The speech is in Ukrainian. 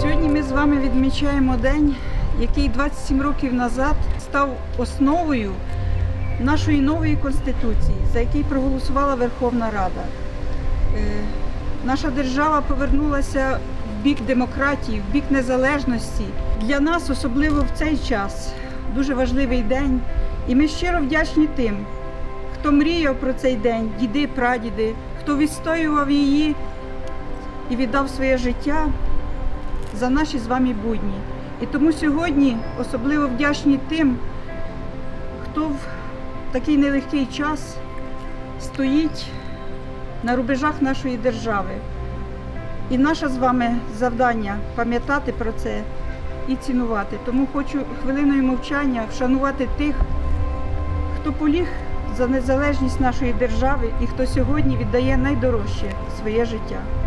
Сьогодні ми з вами відмічаємо день, який 27 років назад став основою нашої нової конституції, за який проголосувала Верховна Рада. Е, Наша держава повернулася в бік демократії, в бік незалежності. Для нас, особливо в цей час, дуже важливий день. І ми щиро вдячні тим, хто мріяв про цей день, діди, прадіди, хто відстоював її і віддав своє життя за наші з вами будні. І тому сьогодні особливо вдячні тим, хто в такий нелегкий час стоїть на рубежах нашої держави. І наше з вами завдання пам'ятати про це і цінувати. Тому хочу хвилиною мовчання вшанувати тих, хто поліг за незалежність нашої держави і хто сьогодні віддає найдорожче своє життя.